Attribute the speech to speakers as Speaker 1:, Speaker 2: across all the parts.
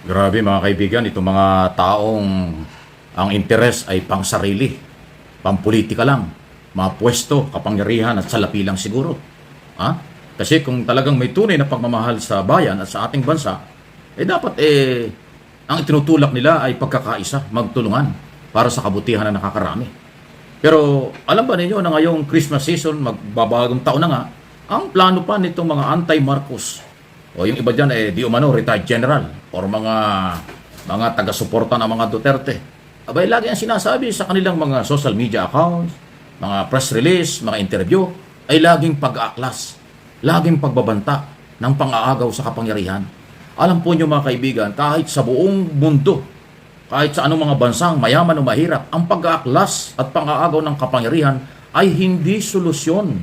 Speaker 1: Grabe mga kaibigan, itong mga taong ang interes ay pang sarili, pang politika lang, mga pwesto, kapangyarihan at salapi lang siguro. Ha? Kasi kung talagang may tunay na pagmamahal sa bayan at sa ating bansa, eh dapat eh ang itinutulak nila ay pagkakaisa, magtulungan para sa kabutihan ng nakakarami. Pero alam ba ninyo na ngayong Christmas season, magbabagong taon na nga, ang plano pa nitong mga anti-Marcos o yung iba dyan eh di umano retired general or mga mga taga-suporta ng mga Duterte. Abay lagi ang sinasabi sa kanilang mga social media accounts, mga press release, mga interview ay laging pag-aaklas, laging pagbabanta ng pang-aagaw sa kapangyarihan. Alam po nyo mga kaibigan, kahit sa buong mundo, kahit sa anong mga bansang mayaman o mahirap, ang pag-aaklas at pang-aagaw ng kapangyarihan ay hindi solusyon.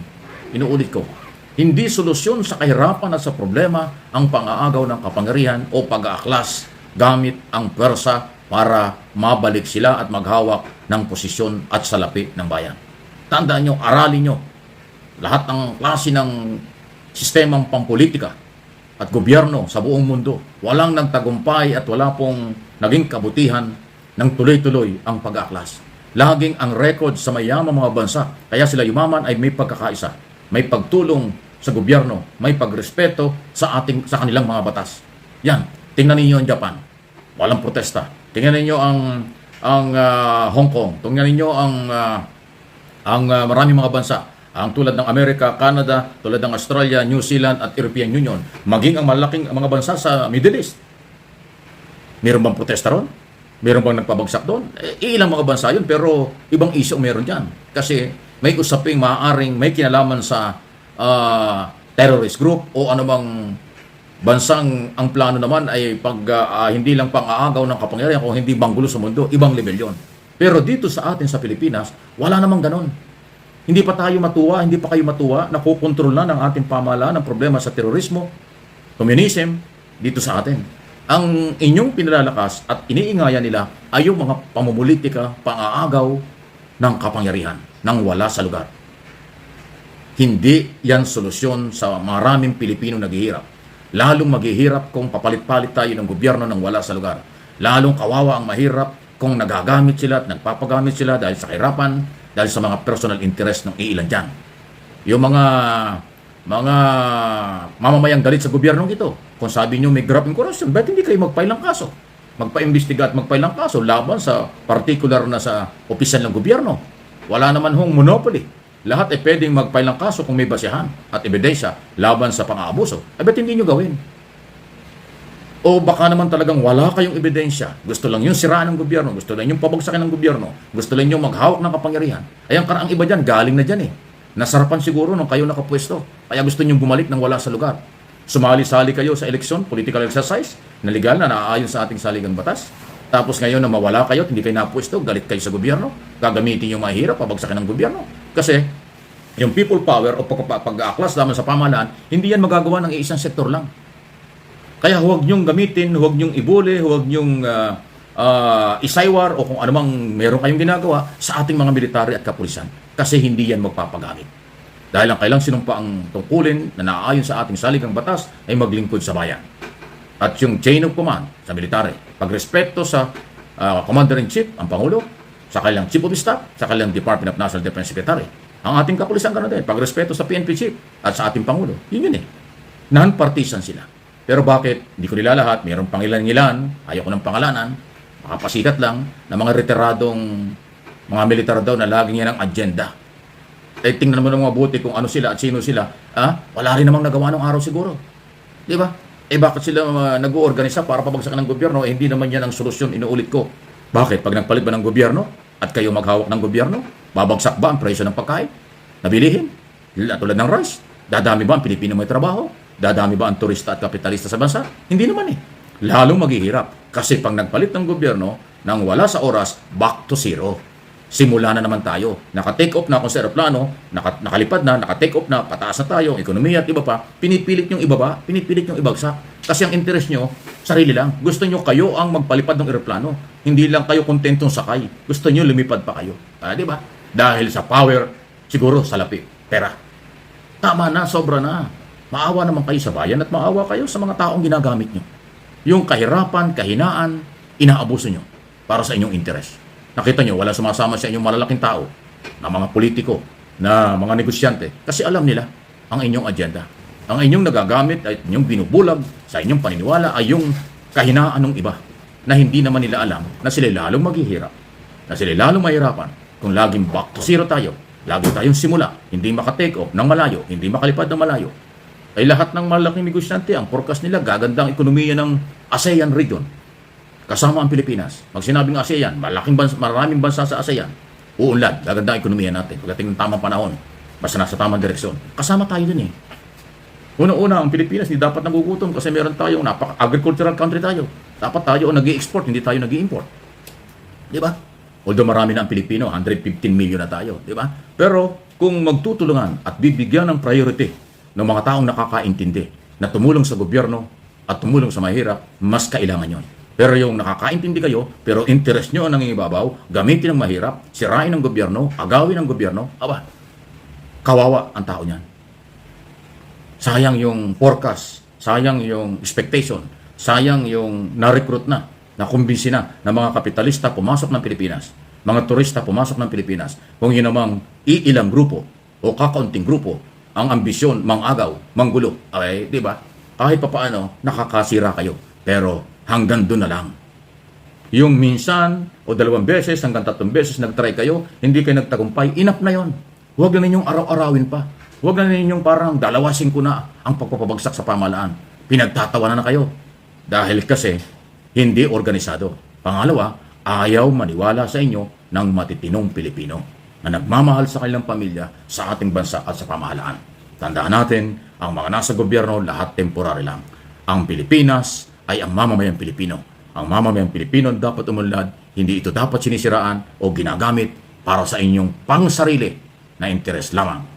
Speaker 1: Inuulit ko, hindi solusyon sa kahirapan at sa problema ang pang-aagaw ng kapangyarihan o pag-aaklas gamit ang pwersa para mabalik sila at maghawak ng posisyon at salapi ng bayan. Tandaan nyo, aralin nyo, lahat ng klase ng sistemang pampolitika at gobyerno sa buong mundo, walang nagtagumpay at wala pong naging kabutihan ng tuloy-tuloy ang pag-aaklas. Laging ang record sa mayamang mga bansa, kaya sila yumaman ay may pagkakaisa, may pagtulong sa gobyerno, may pagrespeto sa ating sa kanilang mga batas. Yan, tingnan ninyo ang Japan. Walang protesta. Tingnan ninyo ang ang ah, Hong Kong. Tingnan ninyo ang ah, ang ah, maraming mga bansa. Ang tulad ng Amerika, Canada, tulad ng Australia, New Zealand at European Union, maging ang malaking mga bansa sa Middle East. Meron bang protesta ron? Meron bang nagpabagsak doon? Eh, ilang mga bansa yun, pero ibang issue meron dyan. Kasi may usaping maaaring may kinalaman sa ah, terrorist group o anumang bansang ang plano naman ay pag ah, hindi lang pang-aagaw ng kapangyarihan kung hindi banggulo sa mundo, ibang level yon. Pero dito sa atin sa Pilipinas, wala namang ganon. Hindi pa tayo matuwa, hindi pa kayo matuwa na kukontrol na ng ating pamahalaan ang problema sa terorismo, communism, dito sa atin. Ang inyong pinalalakas at iniingayan nila ay yung mga pamumulitika, pang-aagaw ng kapangyarihan, nang wala sa lugar. Hindi yan solusyon sa maraming Pilipino naghihirap. Lalong maghihirap kung papalit-palit tayo ng gobyerno ng wala sa lugar. Lalong kawawa ang mahirap kung nagagamit sila at nagpapagamit sila dahil sa kahirapan, dahil sa mga personal interest ng iilan dyan. Yung mga mga mamamayang galit sa gobyernong ito. Kung sabi nyo may in corruption, ba't hindi kayo magpile ng kaso? Magpa-imbestiga at magpile ng kaso laban sa particular na sa opisyal ng gobyerno. Wala naman hong monopoly. Lahat ay pwedeng magpile ng kaso kung may basihan at ebidensya laban sa pang-aabuso. Ay ba't hindi nyo gawin? O baka naman talagang wala kayong ebidensya. Gusto lang yung siraan ng gobyerno. Gusto lang yung pabagsakin ng gobyerno. Gusto lang yung maghawak ng kapangyarihan. Ay ang karaang iba dyan, galing na dyan eh. Nasarapan siguro nung kayo nakapwesto. Kaya gusto nyo bumalik ng wala sa lugar. Sumali-sali kayo sa eleksyon, political exercise, na legal na naaayon sa ating saligang batas. Tapos ngayon na mawala kayo hindi kayo napwesto, galit kayo sa gobyerno, gagamitin yung mahirap, pabagsakin ng gobyerno. Kasi yung people power o pag- pag-aaklas lamang sa pamahalaan, hindi yan magagawa ng isang sektor lang. Kaya huwag niyong gamitin, huwag niyong ibuli, huwag niyong ah, ah, isaywar o kung anumang meron kayong ginagawa sa ating mga military at kapulisan. Kasi hindi yan magpapagamit. Dahil ang kailang sinumpa ang tungkulin na naaayon sa ating saligang batas ay maglingkod sa bayan. At yung chain of command sa military, pagrespeto sa ah, Commander-in-Chief, ang Pangulo, sa kailang Chief of Staff, sa kailang Department of National Defense Secretary. Ang ating kapulisan ganoon din, pagrespeto sa PNP Chief at sa ating Pangulo. Yun yun eh. Non-partisan sila. Pero bakit? Hindi ko nila lahat. Mayroong pangilan-ngilan, ayaw ko ng pangalanan, makapasikat lang, na mga retiradong mga militar daw na laging yan ang agenda. Eh, tingnan mo ng mga buti kung ano sila at sino sila. Ah, wala rin namang nagawa ng araw siguro. Di ba? Eh bakit sila uh, nag-uorganisa para pabagsakan ng gobyerno? Eh, hindi naman yan ang solusyon, inuulit ko. Bakit? Pag nagpalit ba ng gobyerno at kayo maghawak ng gobyerno, babagsak ba ang presyo ng pagkain? Nabilihin? Tulad ng rice? Dadami ba ang Pilipino may trabaho? Dadami ba ang turista at kapitalista sa bansa? Hindi naman eh. Lalong maghihirap. Kasi pag nagpalit ng gobyerno, nang wala sa oras, back to zero. Simula na naman tayo. Naka-take off na kung sa aeroplano, naka, nakalipad na, naka-take off na, pataas na tayo, ekonomiya at iba pa, pinipilit yung ibaba, pinipilit yung ibagsak. Kasi ang interest nyo, sarili lang. Gusto nyo kayo ang magpalipad ng aeroplano. Hindi lang kayo kontentong sakay. Gusto nyo lumipad pa kayo. Ah, di ba? Dahil sa power, siguro salapi, pera. Tama na, sobra na. Maawa naman kayo sa bayan at maawa kayo sa mga taong ginagamit nyo. Yung kahirapan, kahinaan, inaabuso nyo para sa inyong interes. Nakita nyo, wala sumasama sa inyong malalaking tao, na mga politiko, na mga negosyante, kasi alam nila ang inyong agenda. Ang inyong nagagamit at inyong binubulag sa inyong paniniwala ay yung kahinaan ng iba na hindi naman nila alam na sila lalong maghihirap, na sila lalong mahirapan kung laging back to zero tayo, lagi tayong simula, hindi makatake off ng malayo, hindi makalipad ng malayo, ay lahat ng malaking negosyante, ang forecast nila, gaganda ang ekonomiya ng ASEAN region. Kasama ang Pilipinas. Pag sinabing ASEAN, malaking bansa, maraming bansa sa ASEAN, uunlad, gaganda ang ekonomiya natin. Pagdating ng tamang panahon, basta nasa tamang direksyon. Kasama tayo dun eh. Una-una, ang Pilipinas hindi dapat nagugutom kasi meron tayong napaka-agricultural country tayo. Dapat tayo nag export hindi tayo nag import Di ba? Although marami na ang Pilipino, 115 million na tayo, di ba? Pero kung magtutulungan at bibigyan ng priority ng mga taong nakakaintindi na tumulong sa gobyerno at tumulong sa mahirap, mas kailangan yon. Pero yung nakakaintindi kayo, pero interest nyo ang nangingibabaw, gamitin ng mahirap, sirain ng gobyerno, agawin ng gobyerno, aba, kawawa ang tao niyan. Sayang yung forecast, sayang yung expectation, sayang yung na-recruit na, nakumbinsi na ng mga kapitalista pumasok ng Pilipinas, mga turista pumasok ng Pilipinas, kung yun namang iilang grupo o kakaunting grupo ang ambisyon, mangagaw, manggulo. Okay, di ba? Kahit pa paano, nakakasira kayo. Pero hanggang doon na lang. Yung minsan o dalawang beses hanggang tatlong beses nagtry kayo, hindi kayo nagtagumpay, enough na yon. Huwag na ninyong araw-arawin pa. Huwag na ninyong parang dalawasin ko na ang pagpapabagsak sa pamalaan. Pinagtatawanan na kayo. Dahil kasi hindi organisado. Pangalawa, ayaw maniwala sa inyo ng matitinong Pilipino na nagmamahal sa kanilang pamilya sa ating bansa at sa pamahalaan. Tandaan natin, ang mga nasa gobyerno lahat temporary lang. Ang Pilipinas ay ang mamamayang Pilipino. Ang mamamayang Pilipino dapat umunlad, hindi ito dapat sinisiraan o ginagamit para sa inyong pangsarili na interes lamang.